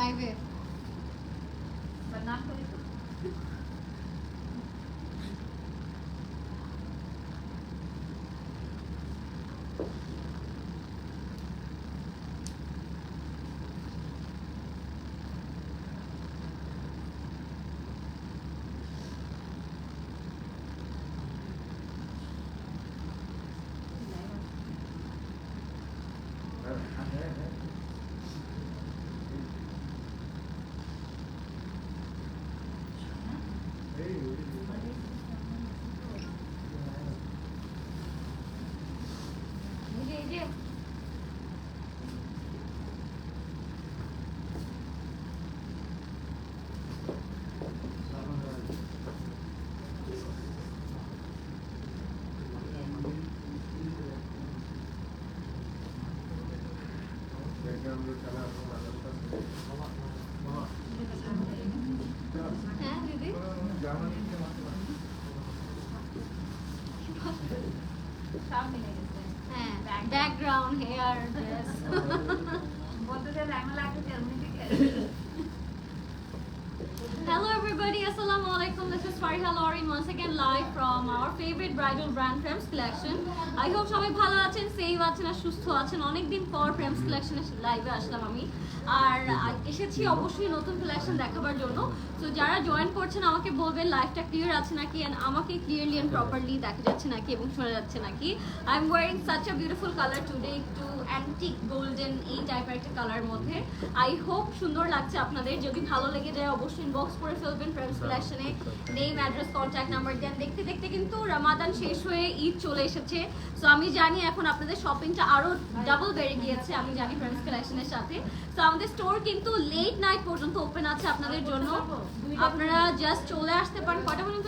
লাইভে এই যে এই যে হ্যাঁ দিদি হ্যাঁ background hair dress Hello everybody, Assalamu alaikum. This is Fariha Lauren once again live from our favorite bridal brand Frames Collection. I hope সবাই ভালো আছেন, সেফ আছেন আর সুস্থ আছেন। অনেকদিন পর Collection এর লাইভে আসলাম আমি। আর এসেছি অবশ্যই নতুন কালেকশন দেখাবার জন্য। তো যারা জয়েন করছেন, আমাকে বলবেন লাইভটা ক্লিয়ার আছে নাকি? And আমাকে ক্লিয়ারলি এন্ড প্রপারলি দেখা যাচ্ছে নাকি এবং শোনা যাচ্ছে নাকি? I am wearing such a beautiful colour today একটু অ্যান্টিক গোল্ডেন এই টাইপের একটা কালার মধ্যে। আই হোপ সুন্দর লাগছে আপনাদের। যদি ভালো লেগে যায়, অবশ্যই ইনবক্স করে ফেলবেন ফ্রেন্ডস কালেকশনে name address contact number then দেখতে দেখতে কিন্তু রামাদান শেষ হয়ে ঈদ চলে এসেছে। সো আমি জানি এখন আপনাদের শপিংটা আরও ডাবল বেড়ে গিয়েছে, আমি জানি ফ্রেন্ডস কালেকশনের সাথে। তো আমাদের স্টোর কিন্তু লেট নাইট পর্যন্ত ওপেন আছে আপনাদের জন্য। আপনারা জাস্ট চলে আসতে পারেন। কটা পর্যন্ত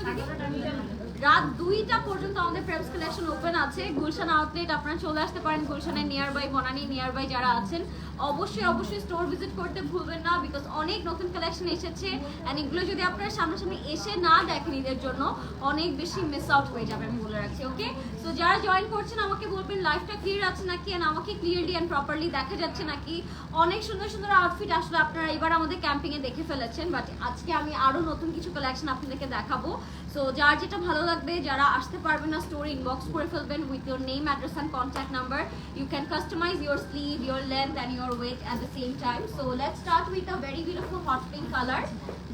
রাত দুইটা পর্যন্ত আমাদের ফ্রেমস কালেকশন ওপেন আছে। গুলশান আউটলেট আপনারা চলে আসতে পারেন গুলশানের nearby Banani nearby যারা আছেন। অবশ্যই অবশ্যই স্টোর ভিজিট করতে ভুলবেন না বিকজ অনেক নতুন কালেকশন এসেছে অ্যান্ড এগুলো যদি আপনারা সামনাসামনি এসে না দেখেন ঈদের জন্য, অনেক বেশি মিস আউট হয়ে যাবে, আমি বলে রাখছি ওকে সো যারা জয়েন করছেন, আমাকে বলবেন লাইফটা ক্লিয়ার আছে নাকি অ্যান্ড আমাকে ক্লিয়ারলি অ্যান্ড প্রপারলি দেখা যাচ্ছে নাকি? অনেক সুন্দর সুন্দর আউটফিট আসলে আপনারা এবার আমাদের ক্যাম্পিংয়ে দেখে ফেলেছেন বাট আজকে আমি আরও নতুন কিছু কালেকশন আপনাদেরকে দেখাবো। সো যার যেটা ভালো লাগবে, যারা আসতে পারবে না স্টোরে ইনবক্স করে ফেলবেন with your name address and contact number you can customise your sleeve your length and your weight at the same time so let start with a very beautiful hot pink colour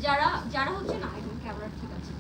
যারা যারা হচ্ছে না একদম camera, ঠিক আছে।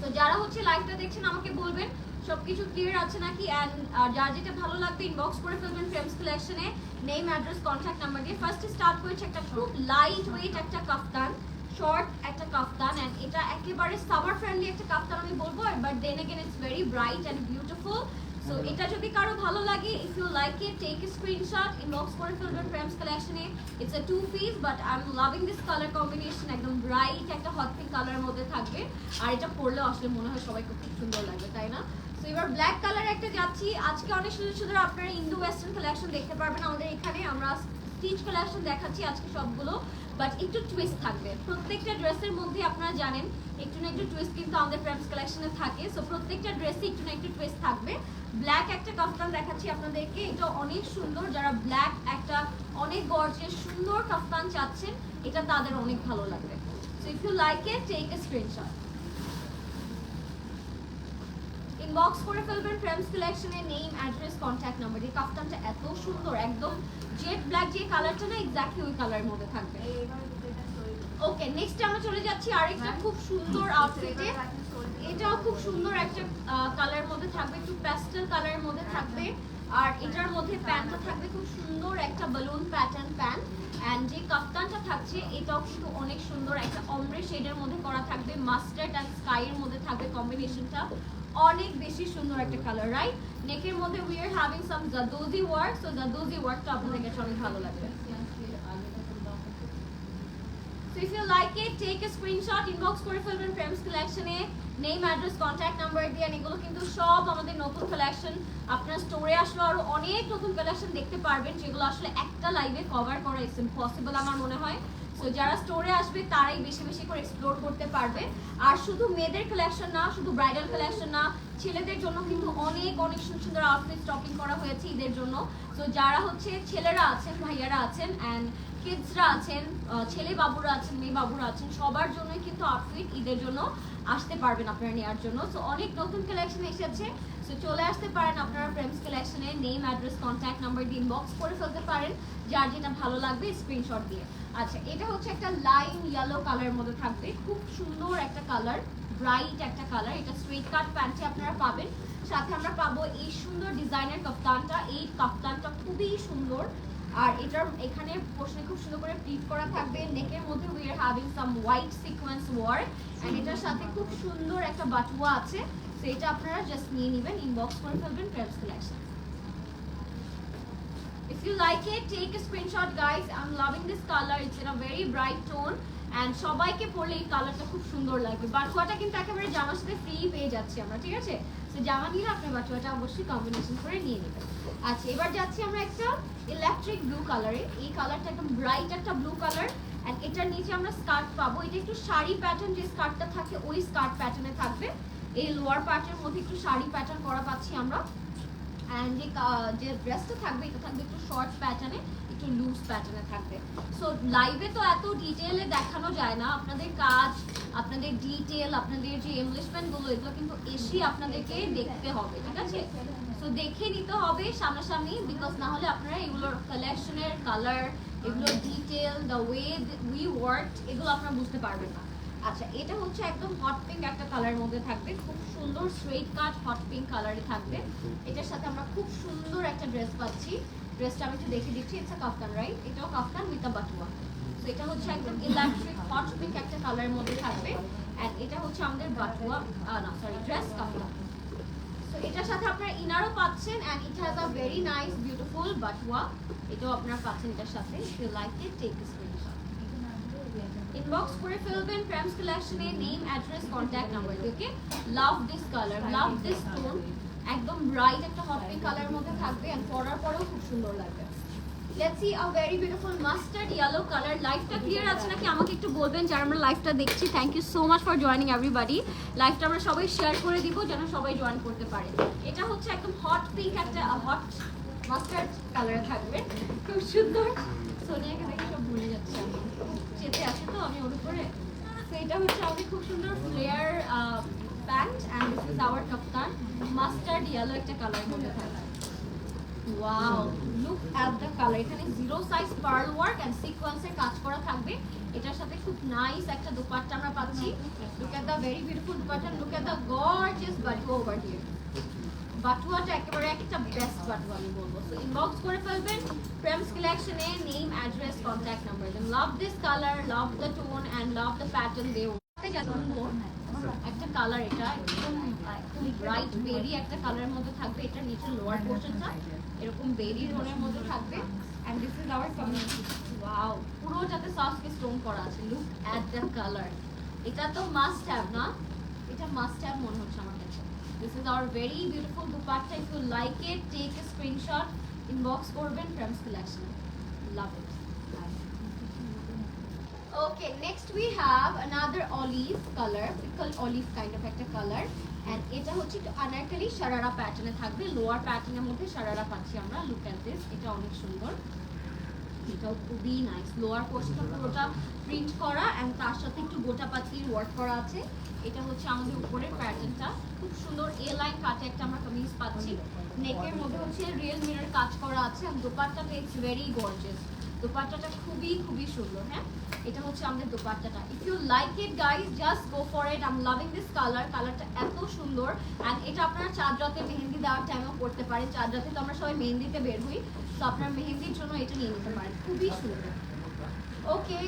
তো যারা হচ্ছে লাইভটা দেখছেন, আমাকে বলবেন, সবকিছু ক্লিয়ার আছে নাকি? অ্যান্ড যার যেটা ভালো লাগবে ইনবক্স করে ফেলবেন ফ্রেমস কালেকশনে নেম অ্যাড্রেস কন্ট্যাক্ট নাম্বার দিয়ে। ফার্স্টে স্টার্ট করেছে একটা খুব লাইট ওয়েট একটা কাফতান শর্ট একটা কাফতান অ্যান্ড এটা একেবারে সামার ফ্রেন্ডলি একটা কাফতান আমি বলব but then again it's very bright and beautiful so এটা যদি কারও ভালো লাগে if you like it take a screenshot inbox করে ফেলবেন ফ্রেমস কালেকশনে it's a two piece but I am loving this colour combination একদম ব্রাইট একটা হট পিঙ্ক কালারের মধ্যে থাকবে। আর এটা পরলে আসলে মনে হয় সবাইকে খুব সুন্দর লাগবে, তাই না? তো এবার ব্ল্যাক কালার একটা যাচ্ছি। আজকে অনেক সুন্দর সুন্দর আপনারা ইন্দো ওয়েস্টার্ন কালেকশন দেখতে পারবেন আমাদের এখানে। আমরা স্টিচ কালেকশন দেখাচ্ছি আজকে সবগুলো। বাট একটু টুইস্ট থাকবে। প্রত্যেকটা ড্রেসের মধ্যে আপনারা জানেন, একটু না একটু টুইস্ট কিন্তু আমাদের ফ্রেমস কালেকশনে থাকে। সো প্রত্যেকটা ড্রেসে একটু না একটু টুইস্ট থাকবে। ব্ল্যাক একটা কাফতান দেখাচ্ছি আপনাদেরকে। এটা অনেক সুন্দর। যারা ব্ল্যাক একটা অনেক গর্জের সুন্দর কাফতান চাচ্ছেন, এটা তাদের অনেক ভালো লাগবে। So if you like it take a screenshot inbox করে ফেলবেন ফ্রেমস কালেকশনে নেম অ্যাড্রেস কন্ট্যাক্ট নাম্বার এই কাফতানটা এত সুন্দর একদম জেড ব্ল্যাক যে কালারটা না এক্স্যাক্টলি ওই কালারের মধ্যে থাকবে। ওকে নেক্সট আমরা চলে যাচ্ছি আরেকটা খুব সুন্দর আউটফিটে এটাও খুব সুন্দর একটা কালারের মধ্যে থাকবে একটু প্যাস্টেল কালারের মধ্যে থাকবে। আর এটার মধ্যে প্যান্টটা থাকবে খুব সুন্দর একটা বেলুন প্যাটার্ন প্যান্ট অ্যান্ড যে কাফতানটা থাকছে, এটাও কিন্তু অনেক সুন্দর একটা অমরে শেডের মধ্যে করা থাকবে মাস্টার্ড অ্যান্ড স্কাইয়ের মধ্যে থাকবে কম্বিনেশনটা অনেক বেশি সুন্দর একটা কালার রাইট নেকের মধ্যে we are having some zardozi work so zardozi ওয়ার্কটা আপনাদের কাছে অনেক ভালো লাগবে। So if you like it, take a screenshot, inbox করে ফেলবেন ফ্রেমস কালেকশনে নেম অ্যাড্রেস কন্ট্যাক্ট নাম্বার দিয়ে এগুলো কিন্তু সব আমাদের নতুন কালেকশন আপনার স্টোরে আসলে আরও অনেক নতুন কালেকশন দেখতে পারবেন যেগুলো আসলে একটা লাইভে কভার করা ইটস ইম্পসিবল আমার মনে হয়। সো যারা স্টোরে আসবে তারাই বেশি বেশি করে এক্সপ্লোর করতে পারবে। আর শুধু মেয়েদের কালেকশন না শুধু ব্রাইডাল কালেকশন না ছেলেদের জন্য কিন্তু অনেক অনেক সুন্দর সুন্দর আউটফিট স্টকিং করা হয়েছে ঈদের জন্য। সো যারা হচ্ছে ছেলেরা আছেন ভাইয়ারা আছেন অ্যান্ড কিডসরা আছেন ছেলে বাবুরা আছেন, মেয়ে বাবুরা আছেন, সবার জন্যই কিন্তু আউটফিট ঈদের জন্য আসতে পারবেন আপনারা নেওয়ার জন্য। সো অনেক নতুন কালেকশন এসেছে। সো চলে আসতে পারেন আপনারা প্রেমস কালেকশনে নেম অ্যাড্রেস কন্ট্যাক্ট নাম্বার দিয়ে ইনবক্স করে ফেলতে পারেন। যার যেটা ভালো লাগবে স্ক্রিনশট দিয়ে। আচ্ছা এটা হচ্ছে একটা লাইন ইয়েলো কালারের মধ্যে থাকবে। খুব সুন্দর একটা কালার ব্রাইট একটা কালার এটা স্ট্রেট কাট প্যান্টে আপনারা পাবেন। সাথে আমরা পাবো এই সুন্দর ডিজাইনের কাপ্তানটা এই কাফতানটা খুবই সুন্দর। আর এটার এখানে পোর্শনে খুব সুন্দর করে প্রিন্ট করা থাকবে নেকের মধ্যে we are having some white sequence work and এটার সাথে খুব সুন্দর একটা বাটুয়া আছে তো এটা আপনারা জাস্ট নিয়ে নেবেন ইনবক্স করে ফেলবেন crepes collection If you like it, take a screenshot, guys. I'm loving this color. It's in a very bright tone. And সবাইকে পরলে এই কালারটা খুব সুন্দর লাগবে বাটুয়াটা কিন্তু একেবারে জামার সাথে ফ্রি পেয়ে যাচ্ছি আমরা ঠিক আছে তো জামা নিলে আপনি বাটুয়াটা অবশ্যই কম্বিনেশন করে নিয়ে নেবেন। আচ্ছা এবার যাচ্ছি আমরা একটা ইলেকট্রিক ব্লু কালারে এই কালারটা একদম ব্রাইট একটা ব্লু কালার এন্ড এটার নিচে আমরা স্কার্ট পাবো। এটা একটু শাড়ি প্যাটার্ন যে স্কার্টটা থাকে, ওই স্কার্ট প্যাটার্নে থাকবে। এই লোয়ার পার্টের মধ্যে একটু শাড়ি প্যাটার্ন করা পাচ্ছি আমরা। অ্যান্ড যে ড্রেসটা থাকবে, এটা থাকবে একটু শর্ট প্যাটার্নে একটু লুজ প্যাটার্নে থাকবে। সো লাইভে তো এত ডিটেলে দেখানো যায় না। আপনাদের কাজ আপনাদের ডিটেল আপনাদের যে গুলো, এগুলো কিন্তু এসে আপনাদেরকে দেখতে হবে, ঠিক আছে? তো দেখে নিতে হবে সামনাসামনি বিকজ না হলে আপনারা এগুলোর কালেকশনের কালার এগুলোর detail the way we work এগুলো আপনারা বুঝতে পারবেন না। আচ্ছা এটা হচ্ছে একদম হট পিঙ্ক একটা কালারের মধ্যে থাকবে। খুব সুন্দর স্ট্রেট কাট হট পিঙ্ক কালারে থাকবে। এটার সাথে আমরা খুব সুন্দর একটা ড্রেস পাচ্ছি। ড্রেসটা আমি একটু দেখে দিচ্ছি ইটস কাফতান রাইট এটাও কাফতান উইথ বাটুয়া তো এটা হচ্ছে একদম ইলেকট্রিক হট পিঙ্ক একটা মধ্যে থাকবে। এন্ড এটা হচ্ছে আমাদের বাটুয়া না সরি ড্রেস কাফতান তো এটার সাথে আপনারা ইনারও পাচ্ছেন and it has a very nice beautiful batua এটাও আপনারা পাচ্ছেন এটার সাথে। You like it take inbox করে ফেলবেন প্রেমস কালেকশনে name address contact number okay love this colour love this tone একদম ব্রাইট একটা হট পিঙ্ক কালারের মধ্যে থাকবে এন্ড পরার পরেও খুব সুন্দর লাগবে। Let's see very beautiful mustard yellow colour লাইফটা ক্লিয়ার আছে নাকি? আমাকে একটু বলবেন যারা আমরা লাইভটা দেখছি। Thank you so much for joining everybody লাইভটা আমরা সবাই শেয়ার করে দিব যেন সবাই জয়েন করতে পারে। এটা হচ্ছে একদম হট পিঙ্ক একটা হট মাস্টার্ড কালারে থাকবে। খুব সুন্দর। ভুলে যাচ্ছে চেতে আছে তো, আমি ওর উপরে। এটা হচ্ছে আমাদের খুব সুন্দর flare pant and this is our kaftan mustard yellow একটা কালার মধ্যে থাকবে। লুক একটা আমরা পাচ্ছি। করে ফেলবেন name address contact number love this colour love the tone and love the pattern দে একটা কালার সফট করা আছে। লুক দ্য কালার এটা তো না? এটা মনে হচ্ছে আমার কাছে। Like it take a screenshot inbox করবেন friends collection love it Okay, next we have another olive color, pickle olive kind of একটা color. And এটা হচ্ছে একটু আনারকলি শারারা প্যাটার্নে থাকবে লোয়ার প্যাটার্নের মধ্যে শারারা পাচ্ছি আমরা লুক অ্যাট দিস এটা অনেক সুন্দর এটাও খুবই নাইস লোয়ার পোর্শনটা পুরোটা প্রিন্ট করা এন্ড তার সাথে একটু গোটা পাতির ওয়ার্ক করা আছে এটা হচ্ছে আমাদের উপরের প্যাটার্নটা খুব সুন্দর এ লাইন কাটে একটা আমরা কামিজ পাচ্ছি নেকের মধ্যে হচ্ছে রিয়েল মিরর কাজ করা আছে আর দোপাট্টাটা ইটস ভেরি গর্জিয়াস দোপাট্টাটা খুবই খুবই সুন্দর হ্যাঁ? এটা হচ্ছে আমাদের দোপাট্টাটা। If you like it guys just go for it I am loving this colour কালারটা এত সুন্দর। অ্যান্ড এটা আপনারা চাঁদ রাতে মেহেন্দি দেওয়ার টাইমেও করতে পারেন। চাঁদ রাতে তো আমরা সবাই মেহেন্দিতে বের হই, তো আপনার মেহেন্দির জন্য এটা নিয়ে নিতে পারেন। খুবই সুন্দর। Okay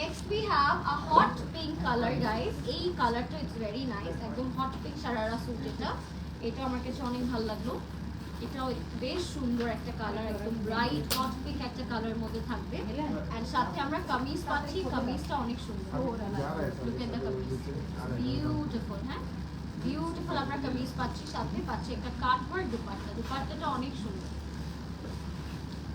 next we have a hot pink colour guys এই কালারটা ইটস ভেরি নাইস একদম হট পিঙ্ক সারারা স্যুট এটা। এটা আমার কাছে অনেক ভালো লাগল। এটাও বেশ সুন্দর একটা কালার একদম ব্রাইট হট পিঙ্ক একটা কালারের মধ্যে থাকবে। এন্ড সাথে আমরা কামিজ পাচ্ছি কামিজটা অনেক সুন্দর। Look at the kameez. Beautiful হ্যাঁ? বিউটিফুল আমরা কামিজ পাচ্ছি সাথে পাচ্ছি একটা কাটওয়ার্ক দুপাট্টা। দুপাট্টাটা অনেক সুন্দর।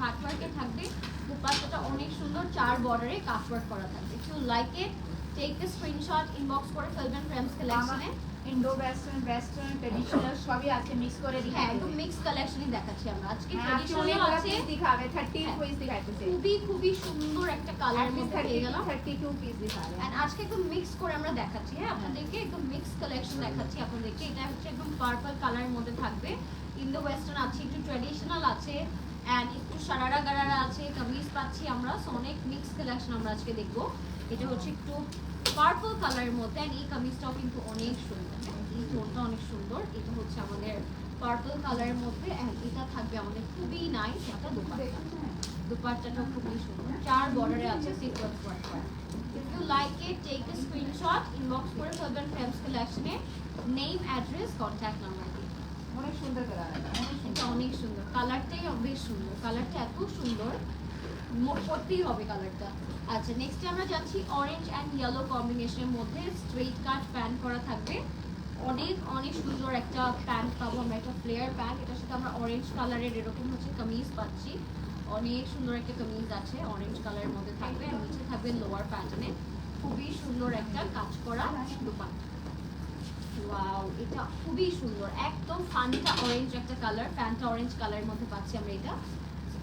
কাটওয়ার্কে থাকবে দুপাট্টাটা অনেক সুন্দর। চার বর্ডারে কাটওয়ার্ক করা থাকবে। If you like it take the screenshot inbox করে ফেলবেন ফ্রেন্ডস কালেকশনে ইন্ডো ওয়েস্টার্ন ওয়েস্টার্ন ট্রেডিশনাল সবই আছে মিক্স করে হ্যাঁ একদম মিক্স কালেকশনই দেখাচ্ছি আমরা। আজকে আজকে আছে। পিস 30 হ্যাঁ। পিস দিখাইতেছে খুবই খুবই সুন্দর একটা কালার মধ্যে পেয়ে গেলাম। 32 পিস দিখাবে And আজকে একদম মিক্স করে আমরা দেখাচ্ছি। হ্যাঁ আপনাদেরকে একদম মিক্স কালেকশন দেখাচ্ছি আপনাদেরকে। এটা হচ্ছে একদম পার্পল কালারের মধ্যে থাকবে। ইন্দো ওয়েস্টার্ন আছে একটু ট্র্যাডিশনাল আছে। অ্যান্ড একটু সারারা গারারা আছে কামিজ পাচ্ছি আমরা। সো অনেক মিক্স কালেকশন আমরা আজকে দেখব। এটা হচ্ছে একটু পার্পল কালারের মধ্যে এই কামিজটাও কিন্তু অনেক সুন্দর। হ্যাঁ? এই টোনটা অনেক সুন্দর। এটা হচ্ছে আমাদের পার্পল কালারের মধ্যে এটা থাকবে আমাদের খুবই নাইস একটা দোপাট্টা। দুপাট্টাটাও খুবই সুন্দর। চার বর্ডারে আছে সিকোয়েন্স ওয়ার্ক করা। If you like it take a screenshot inbox করে ফেলবেন ফ্রেমস কালেকশনে নেম অ্যাড্রেস কন্ট্যাক্ট নাম্বার অনেক সুন্দর কালার অনেক এটা সুন্দর অনেক সুন্দর। কালারটাই বেশ সুন্দর। কালারটা এত সুন্দর। করতেই হবে কালারটা আচ্ছা নেক্সট আমরা যাচ্ছি অরেঞ্জ অ্যান্ড ইয়েলো কম্বিনেশনের মধ্যে। স্ট্রেট কাট প্যান্ট করা থাকবে। অনেক অনেক সুন্দর একটা প্যান্ট পাবো আমরা, একটা ফ্লেয়ার প্যান্ট এটার সাথে আমরা অরেঞ্জ কালারের এরকম হচ্ছে কামিজ পাচ্ছি। অনেক সুন্দর একটা কামিজ আছে অরেঞ্জ কালারের মধ্যে থাকবে। আর নিচে থাকবে লোয়ার প্যাটার্নে খুবই সুন্দর একটা কাজ করা ওয়াও এটা খুবই সুন্দর। একদম ফানটা অরেঞ্জ একটা কালার প্যান্টটা অরেঞ্জ কালারের মধ্যে পাচ্ছি আমরা এটা।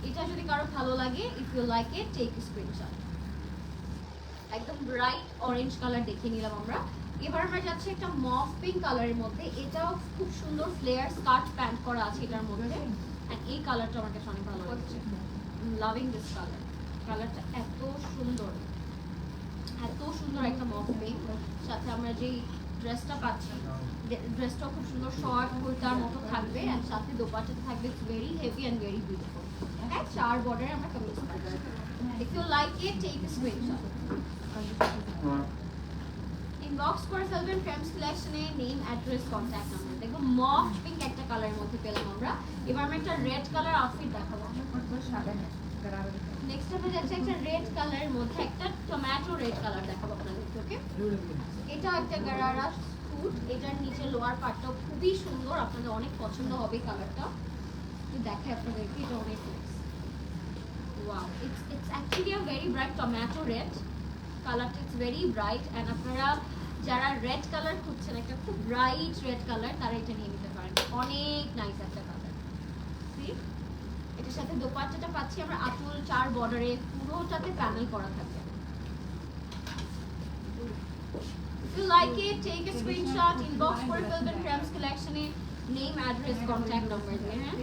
এটা যদি কারও ভালো লাগে if you like it take screenshot একদম ব্রাইট অরেঞ্জ কালার দেখে নিলাম আমরা। এবার আমরা যাচ্ছি একটা মফ পিঙ্ক কালারের মধ্যে। এটাও খুব সুন্দর ফ্লেয়ার স্কার্ট প্যান্ট করা আছে এটার মধ্যে। and এই কালারটা আমার কাছে অনেক ভালো লাগছে। লাভিং দিস কালার কালারটা এত সুন্দর। এত সুন্দর একটা মফ পিঙ্ক সাথে আমরা যেই ড্রেসটা পাচ্ছি ড্রেসটা খুব সুন্দর শর্ট কুর্তার মতো থাকবে। আর সাথে দোপাট্টাতে থাকবে। Very heavy and very beautiful হ্যাঁ চার বর্ডারে আমরা কামিজ পাচ্ছি if you like it take a screenshot inbox করে ফেলবেন ফ্রেমস কালেকশনে নেম অ্যাড্রেস কন্ট্যাক্ট নাম্বার দেখো মফ পিঙ্ক একটা কালারের মধ্যে পেলাম আমরা। এবার আমরা একটা রেড কালার আউটফিট দেখাবো। নেক্সট আমরা যাচ্ছি একটা রেড কালারের মধ্যে একটা টমেটো রেড কালার দেখাবো আপনাদেরকে ওকে এটা একটা গারারা স্যুট এটার নিচে লোয়ার পার্টটাও খুবই সুন্দর আপনাদের অনেক পছন্দ হবে কালারটা দেখে আপনাদেরকে এটা অনেক wow it's it's actually a very bright tomato red কালারটা ইটস ভেরি ব্রাইট অ্যান্ড আপনারা যারা রেড কালার খুঁজছেন একটা খুব ব্রাইট রেড কালার তারা এটা নিয়ে নিতে পারেন। অনেক নাইস একটা কালার এটার সাথে দোপাট্টাটা পাচ্ছি আমরা আঁচল চার বর্ডারে পুরোটাতে প্যানেল করা থাকবে If you like it, take a screenshot, inbox করে ফেলবেন ফ্রেমস কালেকশনে নেম অ্যাড্রেস কন্ট্যাক্ট নাম্বার দিয়ে হ্যাঁ?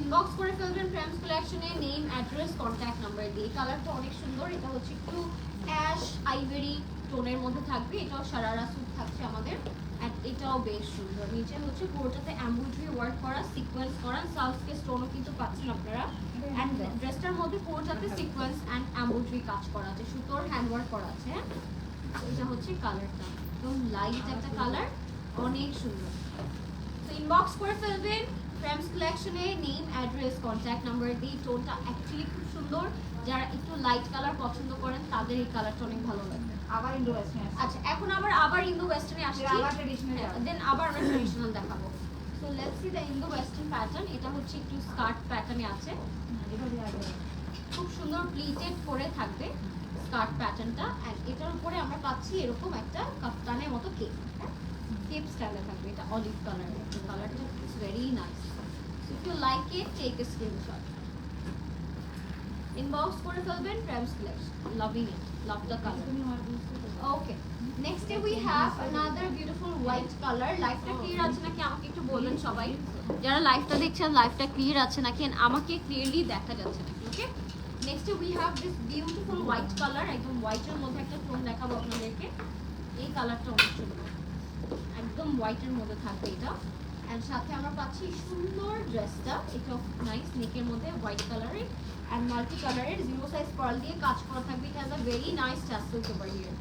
ইনবক্স করে ফেলবেন ফ্রেমস কালেকশনে নেম অ্যাড্রেস কন্ট্যাক্ট নাম্বার দিয়ে কালারটা অনেক সুন্দর। এটা হচ্ছে একটু অ্যাশ আইভেরি টোনের মধ্যে থাকবে। এটাও সারারা স্যুট থাকছে আমাদের। এটাও বেশ সুন্দর। নিচে হচ্ছে পুরোটাতে এমব্রয়ডারি ওয়ার্ক করা সিকোয়েন্স করা। সাউথকে স্টোনও কিন্তু পাচ্ছেন আপনারা। অ্যান্ড ড্রেসটার মধ্যে পুরোটাতে সিকোয়েন্স অ্যান্ড এমব্রয়ডারি কাজ করা আছে। সুতোর হ্যান্ড ওয়ার্ক করা আছে হ্যাঁ? এটা হচ্ছে কালারটা একদম লাইট একটা কালার অনেক সুন্দর। তো ইনবক্স করে ফেলবেন। ফ্রেমস কালেকশনে নেম অ্যাড্রেস কন্ট্যাক্ট নাম্বার দিয়ে টোনটা অ্যাকচুয়ালি খুব সুন্দর। যারা একটু লাইট কালার পছন্দ করেন তাদের এই কালারটা অনেক ভালো লাগবে আবার ইন্ডো ওয়েস্টার্ন আচ্ছা এখন আবার আবার ইন্দো ওয়েস্টার্নে আসছি। আবার ট্রেডিশনাল দেন আবার আমরা ট্রেডিশনাল দেখাবো। So let's see the Indo western pattern এটা হচ্ছে একটু স্কার্ট প্যাটার্নে আছে। খুব সুন্দর প্লিটেড করে থাকবে স্কার্ট প্যাটার্নটা এন্ড এটার উপরে আমরা পাচ্ছি এরকম একটা কাফতানের মতো কেপ কেপ স্টাইলে থাকবে এটা অলিভ কালার কালারটা it's very nice if you like it take a screenshot inbox করে ফেলবেন friends collection loving it love the colour okay next day we have another beautiful white colour লাইফটা clear আছে নাকি? আমাকে একটু বলবেন সবাই। যারা লাইফটা দেখছেন লাইফটা ক্লিয়ার আছে নাকি? আমাকে ক্লিয়ারলি দেখা যাচ্ছে নাকি? Okay next we have this beautiful white colour একদম হোয়াইটের মধ্যে একটা টোন দেখাবো আপনাদেরকে। এই কালারটা অনেক সুন্দর একদম হোয়াইটের মধ্যে থাকবে এটা। অ্যান্ড সাথে আমরা পাচ্ছি সুন্দর ড্রেসটা এটা নাইস নেকের মধ্যে হোয়াইট কালারের অ্যান্ড মাল্টি কালারের জিরো সাইজ পার্ল দিয়ে কাজ করা থাকবে। It has a very nice tassels over here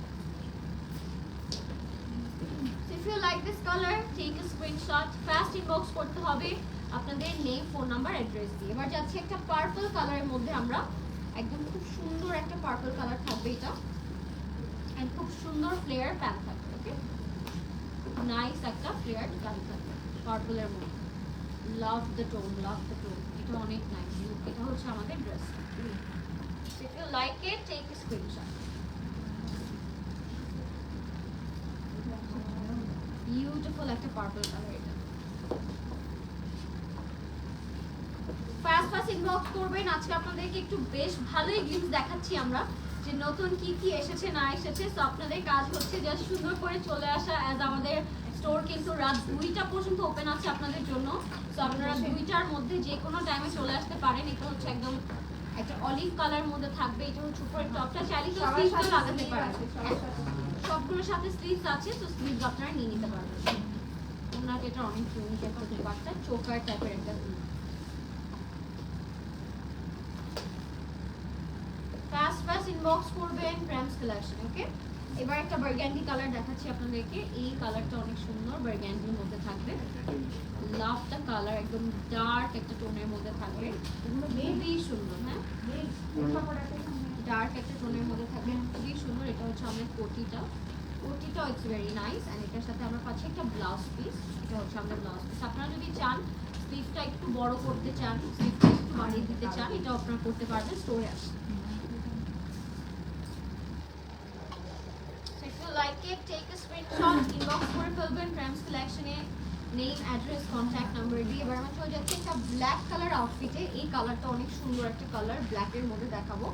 if you like this color, take a screenshot. Fast inbox করতে হবে আপনাদের নেম ফোন নাম্বার অ্যাড্রেস দিয়ে। এবার যাচ্ছে একটা পার্পল কালারের মধ্যে আমরা। একদম খুব সুন্দর একটা পার্পল কালার থাকবে এটা। এন্ড খুব সুন্দর ফ্লেয়ার প্যান্ট থাকবে। নাইস একটা ফ্লেয়ার থাকবে পার্পলের মধ্যে love the tone love the tone এটা অনেক নাইস এটা হচ্ছে আমাদের dress like it take beautiful একটা পার্পল কালার এটা ফাস্ট ফাস্ট ইনবক্স করবেন। আজকে আপনাদেরকে একটু বেশ ভালোই গিফট দেখাচ্ছি আমরা। যে নতুন কি কি এসেছে না এসেছে তো আপনাদের কাজ হচ্ছে জাস্ট সুন্দর করে চলে আসা অ্যাজ আমাদের স্টোর কিন্তু রাত দুইটা পর্যন্ত ওপেন আছে আপনাদের জন্য। তো আপনারা দুইটার মধ্যে যে কোনো টাইমে চলে আসতে পারেন। এটা হচ্ছে একদম একটা অলিভ কালার মধ্যে থাকবে। এটা হচ্ছে উপরের টপটা চাইলে কেউ স্লিভটা লাগাতে পারেন। sleeve। সবগুলোর সাথে স্লিভস আছে তো স্লিভস আপনারা নিয়ে নিতে পারবেন। ওনার এটা অনেক ইউনিক একটা দুপাট্টা চোকার টাইপের একটা ফাস্ট ইনবক্স করবেন প্রেমস কালেকশন ওকে এবার একটা বার্গ্যান্ডি কালার দেখাচ্ছি আপনাদেরকে। এই কালারটা অনেক সুন্দর বার্গ্যান্ডির মধ্যে থাকবে। লাভ দ্য কালার একদম ডার্ক একটা টোনের মধ্যে থাকবে। খুবই সুন্দর হ্যাঁ? ডার্ক একটা টোনের মধ্যে থাকবে, খুবই সুন্দর। এটা হচ্ছে আমাদের কোটিটা কোটিটাও ইটস ভেরি নাইস অ্যান্ড এটার সাথে আমরা পাচ্ছি একটা ব্লাউজ পিস এটা হচ্ছে আমাদের ব্লাউজ পিস আপনারা যদি চান স্লিভটা একটু বড় করতে চান স্লিভটা একটু বাড়িয়ে দিতে চান, এটাও আপনারা করতে পারবেন স্টোরে আসে So if you like it, take a screenshot, inbox করে ফেলবেন ফ্রেন্ডস কালেকশনে নেম অ্যাড্রেস কন্ট্যাক্ট নাম্বার দিয়ে এবার আমরা চলে যাচ্ছি একটা ব্ল্যাক কালার আউটফিটে এই কালারটা অনেক সুন্দর একটা কালার ব্ল্যাকের মধ্যে দেখাবো।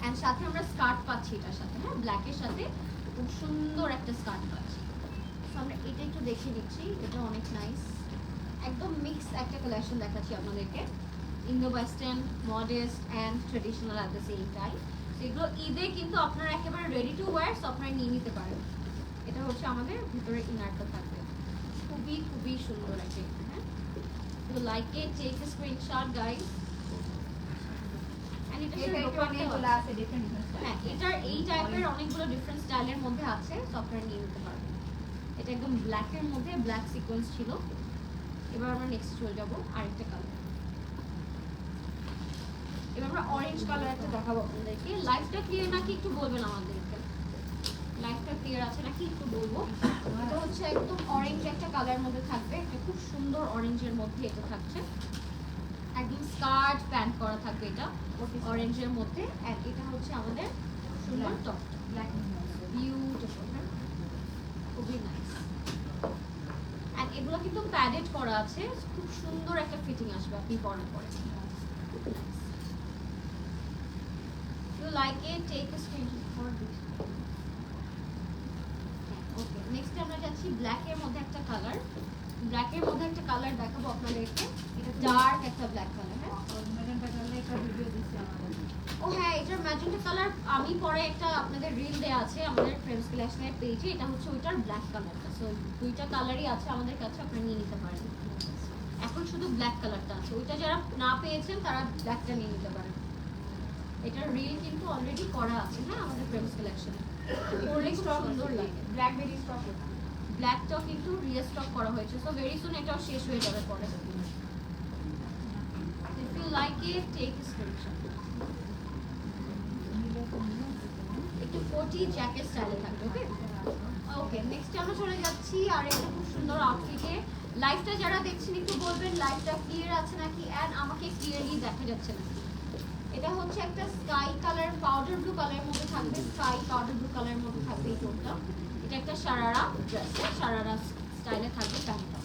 অ্যান্ড সাথে আমরা স্কার্ট পাচ্ছি এটার সাথে হ্যাঁ? ব্ল্যাকের সাথে খুব সুন্দর একটা স্কার্ট পাচ্ছি। So আমরা এটা একটু দেখে নিচ্ছি এটা অনেক নাইস একদম মিক্স একটা কালেকশন দেখাচ্ছি আপনাদেরকে। Indo western modest and traditional at the same time এগুলো ঈদে কিন্তু আপনারা একেবারে রেডি টু ওয়্যার আপনারা নিয়ে নিতে পারেন। এটা হচ্ছে আমাদের ভিতরে ইনারটা থাকবে। খুবই খুবই সুন্দর একটা হ্যাঁ? তো লাইক এ স্ক্রিনশট গাইস এটার এই টাইপের অনেকগুলো ডিফারেন্ট স্টাইলের মধ্যে আছে তো আপনারা নিয়ে নিতে পারবেন। এটা একদম ব্ল্যাকের মধ্যে ব্ল্যাক সিকোয়েন্স ছিল। এবার আমরা নেক্সট চলে যাব আরেকটা কালার এবার আমরা অরেঞ্জ কালার একটা দেখাবো আপনাদেরকে। লাইফটা ক্লিয়ার নাকি একটু বলবেন আমাদেরকে? লাইফটা ক্লিয়ার আছে নাকি একটু বলব? এটা হচ্ছে একদম অরেঞ্জ একটা কালার মধ্যে থাকবে। একটা খুব সুন্দর অরেঞ্জের মধ্যে এটা থাকছে। একদম স্কার্ট প্যান্ট করা থাকবে এটা অরেঞ্জের মধ্যে। আর এটা হচ্ছে আমাদের সুন্দর টপ white। বিউটিফুল হ্যাঁ? খুবই নাইস এগুলো কিন্তু প্যাডেড করা আছে। খুব সুন্দর একটা ফিটিং আসবে আপনি পরার পরে। Like it take a screenshot for this okay next আমরা যাচ্ছি ব্ল্যাকের মধ্যে একটা কালার ব্ল্যাকের মধ্যে একটা কালার দেখাবো আপনাদেরকে। এটা ডার্ক একটা ব্ল্যাক কালার হ্যাঁ? magenta colour একটা দিচ্ছে আমাদের। ও হ্যাঁ এটার ম্যাজেন্টা কালার আমি পরে একটা আপনাদের রিল দেয়া আছে আমাদের ফ্রেন্ডস কালেকশনের পেজে এটা হচ্ছে ওইটার ব্ল্যাক কালারটা সো দুইটা কালারই আছে আমাদের কাছে আপনারা নিয়ে নিতে পারেন। এখন শুধু ব্ল্যাক কালারটা আছে। ওইটা যারা না পেয়েছেন, তারা ব্ল্যাকটা নিয়ে নিতে পারেন। এটার রিল কিন্তু অলরেডি করা আছে হ্যাঁ আমাদের ফ্রেন্ডস কালেকশনে খুব Stock সুন্দর লাগে। Stock ওটা। ব্ল্যাকটাও কিন্তু রিস্টক করা হয়েছে সো ভেরি সুন এটাও শেষ হয়ে যাবে পরে। If you like it take screenshot একটু কোটি জ্যাকেট স্টাইলে থাকবে ওকে ওকে নেক্সট আমরা চলে যাচ্ছি আর একটা খুব সুন্দর আউটফিটে লাইভটা যারা দেখছেন একটু বলবেন লাইভটা ক্লিয়ার আছে নাকি? অ্যান্ড আমাকে ক্লিয়ারলি দেখা যাচ্ছে নাকি এটা হচ্ছে একটা স্কাই কালার, পাউডার ব্লু কালারের মধ্যে থাকবে। স্কাই পাউডার ব্লু কালারের মধ্যে থাকবে এই টোনটা। এটা একটা সারারা ড্রেস সারারা স্টাইলে থাকবে প্যান্টটা।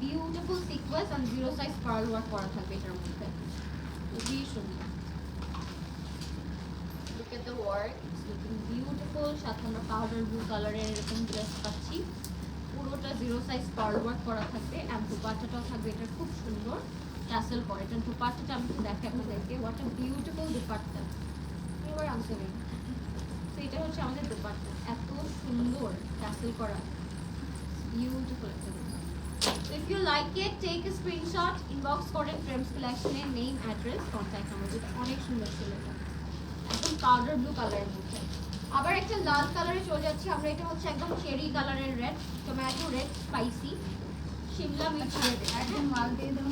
Beautiful sequence and zero size pearl work করা থাকবে এটার মধ্যে। খুবই সুন্দর। At the work it's looking beautiful সাথে আমরা পাউডার ব্লু কালারের এরকম ড্রেস পাচ্ছি। পুরোটা জিরো সাইজ পার্ল ওয়ার্ক করা থাকবে। অ্যান্ড দুপাট্টাটাও থাকবে, এটা খুব সুন্দর। টাসেল করে এটা দুপাট্টাটা আমি দেখাই আপনাদেরকে। What a beautiful dupatta. এবার আনসার তো এটা হচ্ছে আমাদের দুপাট্টা। এত সুন্দর টাসেল করা। বিউটিফুল একটা if you like it, take a screenshot, inbox করেন ফ্রেমস কালেকশনের নেম অ্যাড্রেস কন্ট্যাক্ট নাম্বার যেটা অনেক সুন্দর ছিল এটা। একদম পাউডার ব্লু কালারের মধ্যে। আবার একটা লাল কালারে চলে যাচ্ছি। আমরা এটা হচ্ছে একদম চেরি কালারের red tomato red spicy Shimla মির্চ একদম মাল দিয়ে দেবো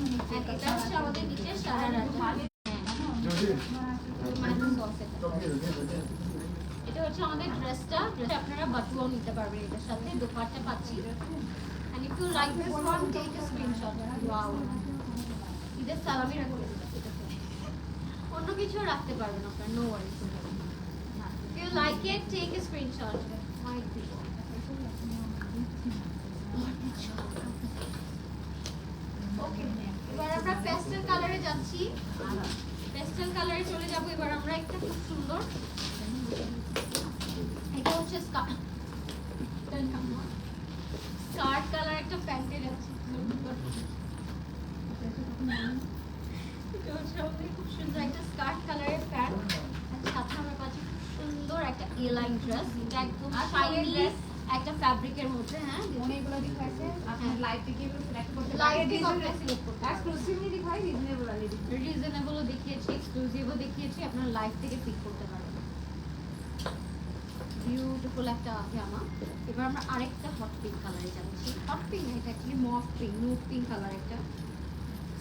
এটা হচ্ছে আমাদের নিচে সারারাটা হ্যাঁ এটা। এটা হচ্ছে আমাদের ড্রেসটা ড্রেস আপনারা বাটুয়াও নিতে পারবেন এটার সাথে দোপাট্টা পাচ্ছি। And if you like this one take a screenshot. Wow. ঈদের সালামি রাখতে অন্য কিছু রাখতে পারবেন আপনার no worries if you like it take a screenshot. Might be okay এবার আমরা পেস্টেল কালারে যাচ্ছি। পেস্টেল কালারে চলে যাব। এবার আমরা একটা খুব সুন্দর এটা হচ্ছে স্কার্ট স্কার্ট কালার একটা প্যান্টে যাচ্ছি খুব সুন্দর একটা স্কার্ট কালারের প্যান্ট আর সাথে আমরা পাচ্ছি খুব সুন্দর একটা এ লাইন ড্রেস এটা একদম শাইনি dress। একটা ফ্যাব্রিকের মধ্যে হ্যাঁ অনেকগুলো দেখাইছে আপনি হ্যাঁ। লাইভ থেকে এগুলো সিলেক্ট করতে পারেন। থেকে আপনারা সিলেক্ট করতে পারেন। এক্সক্লুসিভলি দেখাই রিজনেবল আলি রিজনেবলও দেখিয়েছি এক্সক্লুসিভও দেখিয়েছি আপনারা লাইভ থেকে পিক করতে পারবেন বিউটিফুল একটা জামা এবার আমরা আরেকটা হট পিঙ্ক কালারে যাচ্ছি। হট পিঙ্ক এটা actually mauve pink nude pink colour একটা।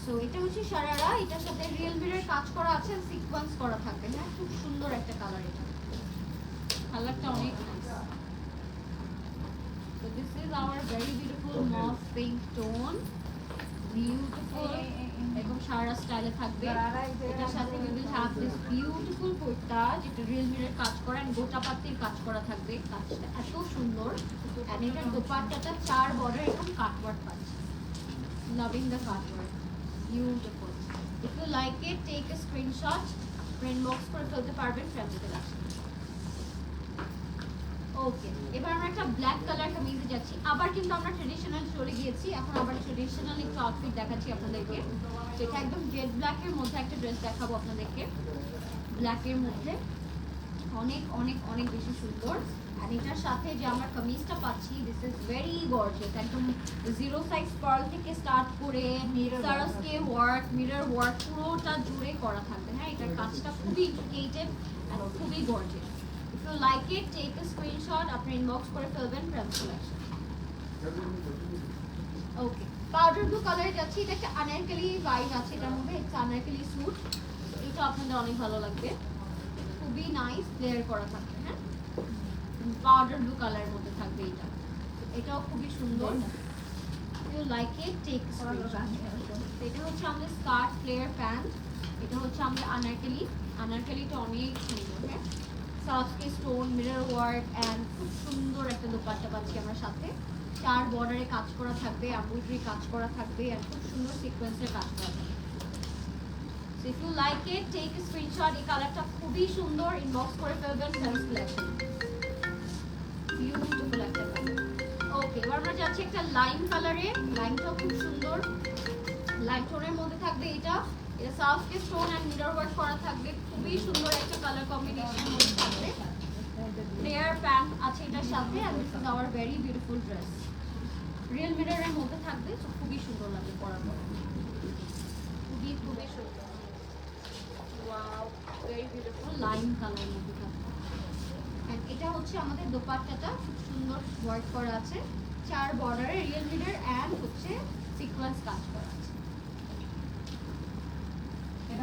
সো এটা হচ্ছে সারারা এটার সাথে রিয়েল মিরের কাজ করা আছে সিকোয়েন্স করা থাকবে। হ্যাঁ খুব সুন্দর একটা কালার এটা। কালারটা অনেক nice So this is our very beautiful mauve pink tone. Beautiful. এরকম সারা স্টাইলে থাকবে। এটার সাথে we will have this beautiful kurta যেটা রিয়েল মিরের কাজ করা and গোটা পাতির কাজ করা থাকবে। কাজটা এত সুন্দর। And এটার দোপাট্টাটা চার বর্ডার এরকম কাটওয়ার্ক পাচ্ছে loving the cutwork beautiful if you like it take a screenshot friend box করে ফেলতে পারবেন ফ্রেন্ডসে কালেকশন ওকে এবার আমরা একটা ব্ল্যাক কালার কামিজে যাচ্ছি। আবার কিন্তু আমরা ট্রেডিশনাল চলে গিয়েছি। এখন আবার ট্রেডিশনাল একটু আউটফিট দেখাচ্ছি আপনাদেরকে। যেটা একদম জেড ব্ল্যাকের মধ্যে একটা ড্রেস দেখাবো আপনাদেরকে। ব্ল্যাকের মধ্যে অনেক অনেক অনেক বেশি সুন্দর। আর এটার সাথে যে আমরা কামিজটা পাচ্ছি দিস ইজ ভেরি গর্জিয়াস একদম জিরো সাইজ পার্ল থেকে স্টার্ট করে সারসকে ওয়ার্ক মিরর ওয়ার্ক পুরোটা জুড়ে করা থাকবে। হ্যাঁ এটার কাজটা খুবই ইন্টিগ্রেটেড আর খুবই gorgeous you like it take a screenshot আপনি ইনবক্স করে ফেলবেন friends collection okay powder blue কালারে যাচ্ছি, এটা একটা আনারকলি ভাইব আছে, এটার মধ্যে একটা আনারকলি স্যুট এটা আপনাদের অনেক ভালো লাগবে। খুবই নাইস প্লেয়ার করা থাকবে হ্যাঁ? পাউডার ব্লু কালারের মধ্যে থাকবে এটা। এটাও খুবই সুন্দর। ইউ লাইক ইট টেক এটা হচ্ছে আমাদের স্কার্ট ফ্লেয়ার প্যান্ট এটা হচ্ছে আমাদের আনারকলি আনারকলিটা অনেক সুন্দর হ্যাঁ? সাউথকে স্টোন মিরর ওয়ার্ক অ্যান্ড খুব সুন্দর একটা দোপাট্টা পাচ্ছি আমরা সাথে। চার বর্ডারে কাজ করা থাকবে এমব্রয়ডারি কাজ করা থাকবে আর খুব সুন্দর সিকোয়েন্সের কাজ করা থাকবে। You like it, take a screenshot. এই কালারটা খুবই সুন্দর ইনবক্স করে ফেলবেন ওকে এবার আমরা যাচ্ছি একটা লাইম কালারে লাইমটাও খুব সুন্দর। লাইম টোনের মধ্যে থাকবে এটা। এটা সাউথকে স্টোন অ্যান্ড মিরর ওয়ার্ক করা থাকবে। খুবই সুন্দর একটা কালার কম্বিনেশনের মধ্যে থাকবে। ফ্লেয়ার প্যান্ট আছে এটার সাথে আর this is our very beautiful dress real মিররের মধ্যে থাকবে তো খুবই সুন্দর লাগবে পরার পর খুবই খুবই সুন্দর। Wow very beautiful lime colour মধ্যে থাকবে। এটা হচ্ছে আমাদের দোপাট্টাটা, খুব সুন্দর ওয়ার্ক করা আছে। চার বর্ডারে রিয়েল মিরর অ্যান্ড হচ্ছে সিকোয়েন্স কাজ করা।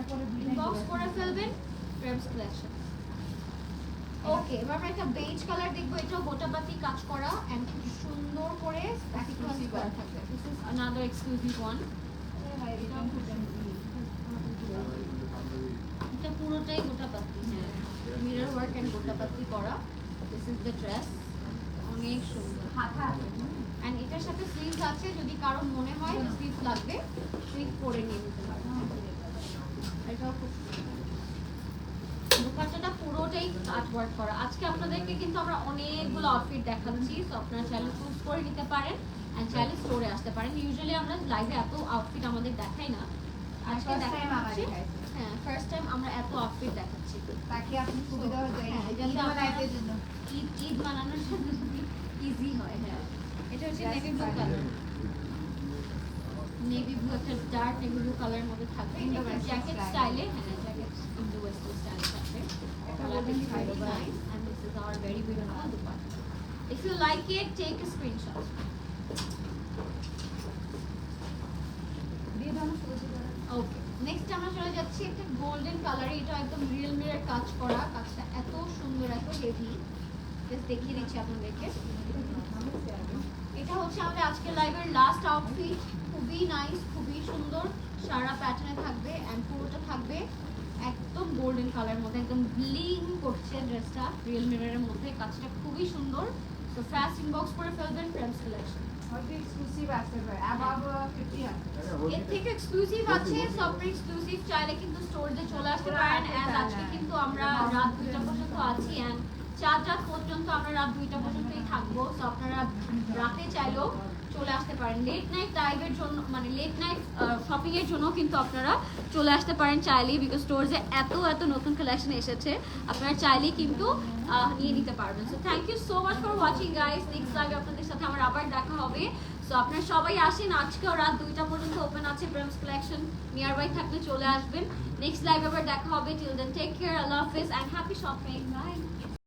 এটা করে ফেলবেন ফ্রেমস কালেকশন ওকে এবার আমরা একটা বেজ কালার দেখব গোটাপাতি কাজ করা এন্ড খুব সুন্দর করে করা থাকবে। This is another exclusive one এটা পুরোটাই গোটাপাতি হ্যাঁ। মিরর ওয়ার্ক এন্ড গোটাপাতি করা। দিস ইজ দ্য ড্রেস অনেক সুন্দর। হাতা এন্ড এটার সাথে স্লিভস আছে যদি কারও মনে হয় স্লিভস লাগবে স্লিভ করে নিয়ে নিতে পারবেন এটাও খুব দোপাট্টাটা পুরোটাই কাট করা। আজকে আপনাদেরকে কিন্তু আমরা অনেকগুলো আউটফিট দেখাচ্ছি তো আপনারা চাইলে চুজ করে নিতে পারেন অ্যান্ড চাইলে স্টোরে আসতে পারেন। ইউজুয়ালি আমরা লাইভে এত আউটফিট আমাদের দেখাই না। আজকে First দেখা time আমার হচ্ছে দেখাইছে। হ্যাঁ ফার্স্ট টাইম আমরা এত আউটফিট দেখাচ্ছি। তাকে আপনি সুবিধা হয়ে যায়। হ্যাঁ, ঈদ ঈদ ঈদ জন্য ইজি হয় হ্যাঁ। এটা হচ্ছে navy blue colour navy blue একটা ডার্ক নেভি ব্লু কালারের মধ্যে থাকবে জ্যাকেট স্টাইলে হ্যাঁ জ্যাকেট ইন্ডো ওয়েস্টার্ন স্টাইল থাকবে and this is our very beautiful dupatta if you like it take a screenshot. Okay next আমরা চলে যাচ্ছি একটা গোল্ডেন কালারে এটা একদম রিয়েল মিরর কাজ করা কাজটা এত সুন্দর এত হেভি জাস্ট দেখিয়ে দিচ্ছি আপনাদেরকে। এটা হচ্ছে আমাদের আজকের লাইভের লাস্ট আউটফিট খুবই নাইস খুবই সুন্দর। সারা প্যাটার্নে থাকবে অ্যান্ড পুরোটা থাকবে একদম গোল্ডেন কালার মধ্যে একদম ব্লিং করছে ড্রেসটা রিয়েল মিররের মধ্যে। কাজটা খুবই সুন্দর। তো ফাস্ট ইনবক্স করে ফেলবেন ফ্রেন্ডস কালেকশন হয়তো এক্সক্লুসিভ আছে ভাই। অ্যাবাভ 50 আছে। এর থেকে এক্সক্লুসিভ আছে সব এক্সক্লুসিভ চাইলে কিন্তু স্টোরে চলে আসতে পারেন এন্ড আজকে কিন্তু আমরা রাত দুইটা পর্যন্ত আছি এন্ড চার রাত পর্যন্ত আমরা রাত দুইটা পর্যন্তই থাকব। আপনারা রাতে চাইলেও চলে আসতে পারেন। লেট নাইট লাইভের জন্য মানে লেট নাইট শপিং এর জন্য কিন্তু আপনারা চলে আসতে পারেন চাইলেই বিকজ স্টোরসে এত এত নতুন কালেকশন এসেছে, আপনারা চাইলেই কিন্তু নিয়ে নিতে পারবেন। So thank you so much for watching guys next লাইভে আপনাদের সাথে আমার আবার দেখা হবে। সো আপনারা সবাই আসেন। আজকেও রাত দুইটা পর্যন্ত ওপেন আছে প্রেমস কালেকশন নিয়ার বাই থাকলে চলে আসবেন। নেক্সট লাইভ আবার দেখা হবে। টিল দেন টেক কেয়ার আল্লাহ হাফিজ অ্যান্ড হ্যাপি শপিং বাই